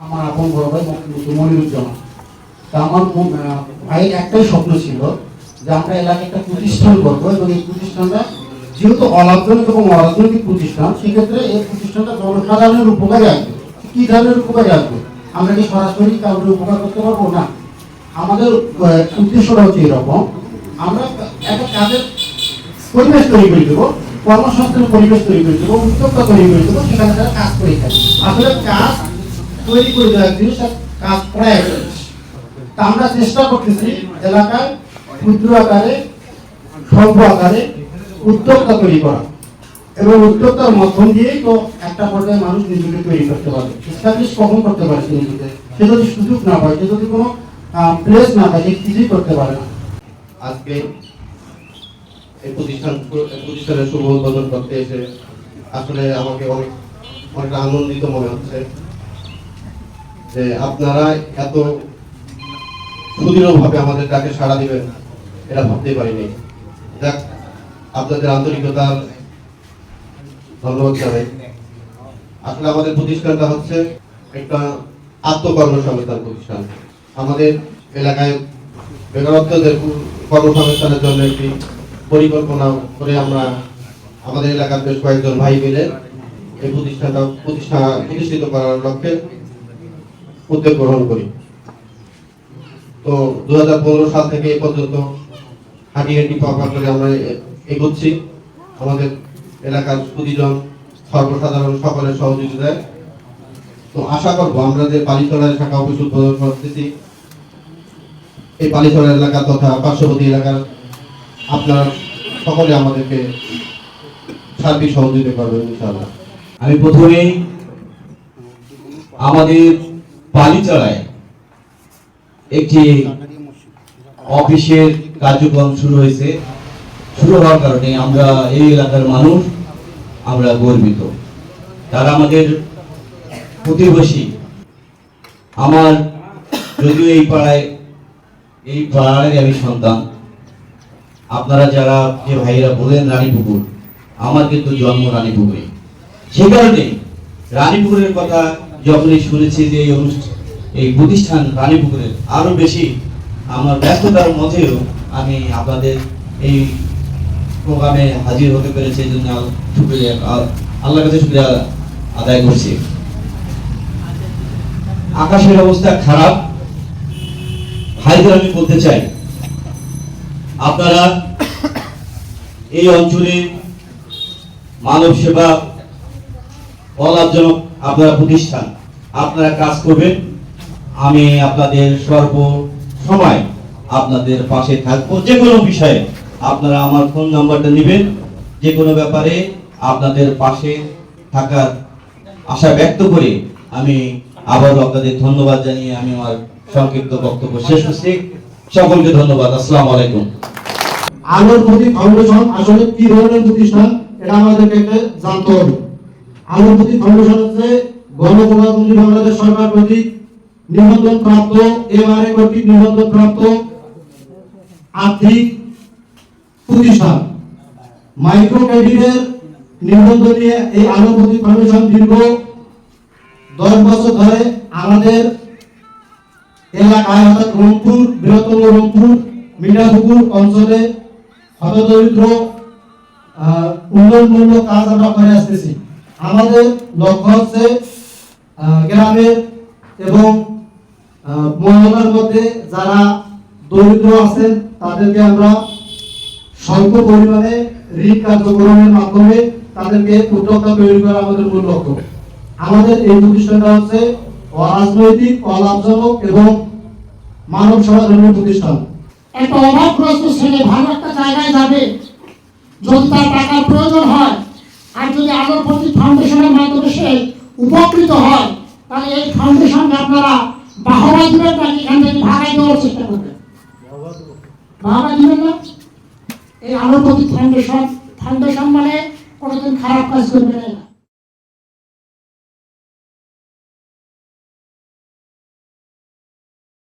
আমার আপন বড় ভাই মনিরুজ্জামান। তা আমার ভাইয়ের একটাই স্বপ্ন ছিল যে আমরা এলাকায় একটা প্রতিষ্ঠান করব এবং এই প্রতিষ্ঠানটা যেহেতু অলাভজনক এবং অরাজনৈতিক প্রতিষ্ঠান, সেক্ষেত্রে এই প্রতিষ্ঠানটা জনসাধারণের উপকারে আসবে। কি ধরনের উপকারে আসবে? আমরা কি সরাসরি কাউকে উপকার করতে পারব? না। আমাদের উদ্দেশ্যটা হচ্ছে এরকম। আমরা একটা কাজের পরিবেশ তৈরি করে দেবো, কর্মসংস্থানের পরিবেশ তৈরি করে দেবো, উদ্যোক্তা তৈরি করে দেবো, সেখানে তারা কাজ করে থাকে। আসলে কাজ তৈরি করে দেওয়া এক জিনিস কাজ করা এক জিনিস তা আমরা চেষ্টা করতেছি এলাকায় ক্ষুদ্র আকারে, স্বল্প আকারে উদ্যোক্তা তৈরি করা এবং উদ্যোক্তার মাধ্যম দিয়েই তো একটা পর্যায়ে মানুষ নিজেকে তৈরি করতে পারে এস্টাবলিশ কখন করতে পারে সে নিজেকে। সে যদি সুযোগ না পায়, সে যদি কোনো প্লেস না সে কিছুই করতে পারে না। আজকে এই প্রতিষ্ঠান প্রতিষ্ঠানের শুভ উদ্বোধন করতে এসে আসলে আমাকে অনেক অনেক আনন্দিত মনে হচ্ছে। যে আপনারা এত সুদৃঢ়ভাবে আমাদের ডাকে সাড়া দিবেন, এটা ভাবতেই পারিনি। যাক, আপনাদের আন্তরিকতার ধন্যবাদ জানাই। আসলে আমাদের প্রতিষ্ঠানটা হচ্ছে একটা আত্মকর্মসংস্থান প্রতিষ্ঠান। আমাদের এলাকায় বেকারত্বদের কর্মসংস্থানের জন্য একটি পরিকল্পনা করে আমরা আমাদের এলাকার বেশ কয়েকজন ভাই মিলে এই প্রতিষ্ঠানটা প্রতিষ্ঠা প্রতিষ্ঠিত করার লক্ষ্যে উদ্যোগ গ্রহণ করি। তো দুহাজার পনেরো সাল থেকে এ পর্যন্ত হাঁটি হাঁটি পাপা করে আমরা এগোচ্ছি। আমাদের এলাকার প্রতিজন সর্বসাধারণ সকলের সহযোগিতায়। তো আশা করব আমরা যে বালিতলায় শাখা অফিস উদ্বোধন করতেছি, এই বালিতলা এলাকা তথা পার্শ্ববর্তী এলাকার আপনারা সকলে আমাদেরকে সার্বিক সহযোগিতা করবেন ইনশাআল্লাহ। আমি প্রথমেই আমাদের পালিচড়ায় একটি অফিসের কার্যক্রম শুরু হয়েছে। শুরু হওয়ার কারণে আমরা এই এলাকার মানুষ, আমরা গর্বিত। তারা আমাদের প্রতিবেশী। আমার যদিও এই পাড়ায়, এই পাড়ারই আমি সন্তান। আপনারা যারা যে ভাইরা বলেন রানীপুকুর, আমার কিন্তু জন্ম রানীপুকুরে। সেই কারণে রানীপুকুরের কথা যখনই শুনেছি যে এই অনুষ্ঠান এই প্রতিষ্ঠান রানীপুকুরের আরও বেশি আমার ব্যস্ততার মধ্যেও আমি আপনাদের এই প্রোগ্রামে হাজির হতে পেরেছি, এই জন্য শুক্রিয়া আল্লাহর কাছে শুক্রিয়া আদায় করছি। আকাশের অবস্থা খারাপ। ভাইদের আমি বলতে চাই, আপনারা এই অঞ্চলে মানব সেবা অলাভজনক আপনারা প্রতিষ্ঠান, আপনারা কাজ করবেন। আমি আপনাদের সর্ব সময় আপনাদের পাশে থাকব। যে কোনো বিষয়ে আপনারা আমার ফোন নাম্বারটা নেবেন। যে কোনো ব্যাপারে আপনাদের পাশে থাকার আশা ব্যক্ত করে আমি আবারও আপনাদের ধন্যবাদ জানিয়ে আমি আমার সংক্ষিপ্ত বক্তব্য শেষ করছি। সকলকে ধন্যবাদ। আসসালামু আলাইকুম। আলোর প্রতি ফাউন্ডেশন আসলে কি ধরনের প্রতিষ্ঠান? এটা আমাদেরকে জানতে হবে। আলোর প্রতি ফাউন্ডেশন হচ্ছে গণপ্রজাতন্ত্রী বাংলাদেশ সরকার কর্তৃক নিবন্ধন প্রাপ্ত, এমআরএ কর্তৃক নিবন্ধন প্রাপ্ত আর্থিক প্রতিষ্ঠান। মাইক্রো ক্রেডিটের নিবন্ধন নিয়ে এই আলোর প্রতি ফাউন্ডেশন দীর্ঘ দশ বছর ধরে আমাদের এলাকায়, অর্থাৎ রংপুর, বৃহত্তম রংপুর মিঠাপুকুর অঞ্চলে হতদরিদ্র উন্নয়নমূলক কাজ আমরা করে আসতেছি। আমাদের লক্ষ্য হচ্ছে গ্রামের এবং আহ, মহল্লার মধ্যে যারা দরিদ্র আছেন তাদেরকে আমরা স্বল্প পরিমাণে ঋণ কার্যক্রমের মাধ্যমে তাদেরকে উদ্যোক্তা তৈরি করা আমাদের মূল লক্ষ্য। আমাদের এই প্রতিষ্ঠানটা হচ্ছে অরাজনৈতিক অলাভজনক এবং মানব সেবাধর্মী প্রতিষ্ঠান। একটা অভাবগ্রস্ত ছেলে ভালো একটা জায়গায় যাবে যদি তার টাকার প্রয়োজন হয় আর যদি আলোর প্রতি ফাউন্ডেশনের মাধ্যমে উপকৃত হয় তাহলে এই ফাউন্ডেশনকে আপনারা বাহবা দিবেন নাকি এখান থেকে ভাগাই দেওয়ার চেষ্টা করবেন? বাহবা দিবেন না? এই আলোর ফাউন্ডেশন ফাউন্ডেশন মানে কোনোদিন খারাপ কাজ করবে না।